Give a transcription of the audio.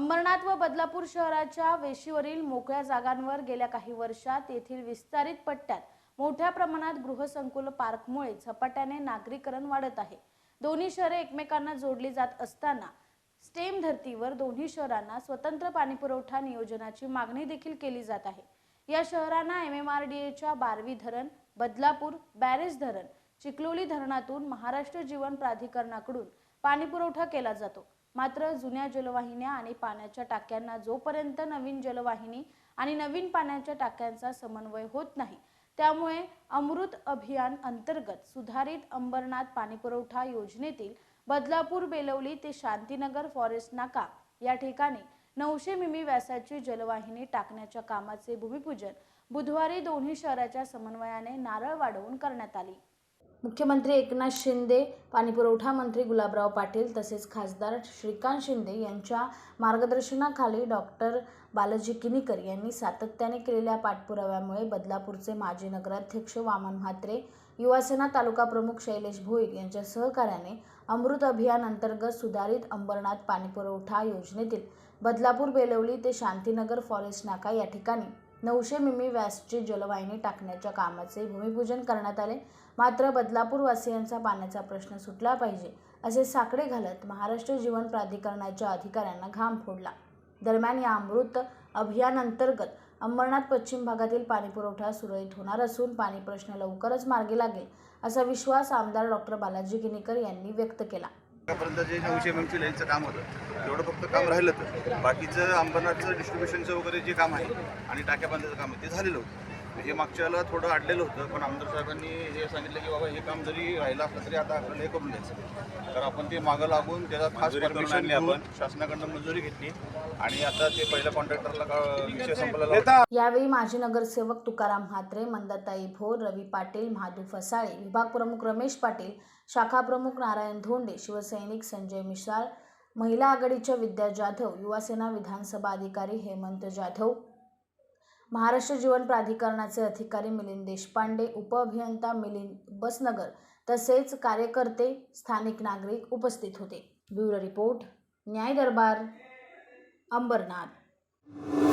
अंबरनाथ व बदलापूर शहराच्या वेशीवरील मोकळ्या जागांवर गेल्या काही वर्षात येथील विस्तारित पट्ट्यात मोठ्या प्रमाणात गृहसंकुल पार्कमुळे झपाट्याने नागरीकरण वाढत आहे. दोन्ही शहरे एकमेकांना जोडली जात असताना स्टेम धर्तीवर दोन्ही शहरांना स्वतंत्र पाणीपुरवठा नियोजनाची मागणी देखील केली जात आहे. या शहरांना एम एम आर डी एच्या बारवी धरण बदलापूर बॅरेज धरण चिखलोली धरणातून महाराष्ट्र जीवन प्राधिकरणाकडून पाणीपुरवठा केला जातो. मात्र जुन्या जलवाहिन्या आणि पाण्याच्या टाक्यांना जोपर्यंत नवीन जलवाहिनी आणि नवीन पाण्याच्या टाक्यांचा समन्वय होत नाही त्यामुळे अमृत अभियान अंतर्गत सुधारित अंबरनाथ पाणीपुरवठा योजनेतील बदलापूर बेलवली ते शांतीनगर फॉरेस्ट नाका या ठिकाणी नऊशे मिमी व्यासाची जलवाहिनी टाकण्याच्या कामाचे भूमिपूजन बुधवारी दोन्ही शहराच्या समन्वयाने नारळ वाढवून करण्यात आली. मुख्यमंत्री एकनाथ शिंदे पाणीपुरवठा मंत्री गुलाबराव पाटील तसेच खासदार श्रीकांत शिंदे यांच्या मार्गदर्शनाखाली डॉक्टर बालाजी किनीकर यांनी सातत्याने केलेल्या पाठपुराव्यामुळे बदलापूरचे माजी नगराध्यक्ष वामन म्हात्रे युवासेना तालुका प्रमुख शैलेश भोईर यांच्या सहकार्याने अमृत अभियान अंतर्गत सुधारित अंबरनाथ पाणीपुरवठा योजनेतील बदलापूर बेलवली ते शांतीनगर फॉरेस्ट नाका या ठिकाणी नऊशे मिमी व्यासची जलवाहिनी टाकण्याच्या कामाचे भूमिपूजन करण्यात आले. मात्र बदलापूर वासियांचा पाण्याचा प्रश्न सुटला पाहिजे असे साकडे घालत महाराष्ट्र जीवन प्राधिकरणाच्या अधिकाऱ्यांना घाम फोडला. दरम्यान या अमृत अभियानांतर्गत अंबरनाथ पश्चिम भागातील पाणीपुरवठा सुरळीत होणार असून पाणी प्रश्न लवकरच मार्गी लागेल असा विश्वास आमदार डॉक्टर बालाजी किनीकर यांनी व्यक्त केला. आतापर्यंत जे नऊशे एम एमची लाईनचं काम होतं तेवढं फक्त काम राहिलं तर. बाकीचं अंबरनाथचं डिस्ट्रीब्युशनचं वगैरे जे काम आहे आणि टाक्या बांधायचं काम आहे ते झालेलं होतं. हे मागच्या वेळेला थोडं अडलेलं होतं पण आमदार साहेबांनी हे सांगितलं की बाबा हे काम जरी राहिलं असलं तरी आता आपल्याला हे करून द्यायचं तर आपण ते मागं लागून त्याचा खास परमिशन घेऊन शासनाकडनं मंजुरी घेतली आणि आता ते पहिल्या कॉन्ट्रॅक्टरला विषय संपलेला यावेळी माजी नगरसेवक तुकाराम म्हात्रे मंदाताई भोर रवी पाटील महादू फसाळे विभाग प्रमुख रमेश पाटील शाखा प्रमुख नारायण धोंडे शिवसैनिक संजय मिसाळ महिला आघाडीच्या विद्या जाधव युवासेना विधानसभा अधिकारी हेमंत जाधव महाराष्ट्र जीवन प्राधिकरणाचे अधिकारी मिलिंद देशपांडे उपअभियंता मिलिंद बसनगर तसेच कार्यकर्ते स्थानिक नागरिक उपस्थित होते. ब्युरो रिपोर्ट न्याय दरबार अंबरनाथ.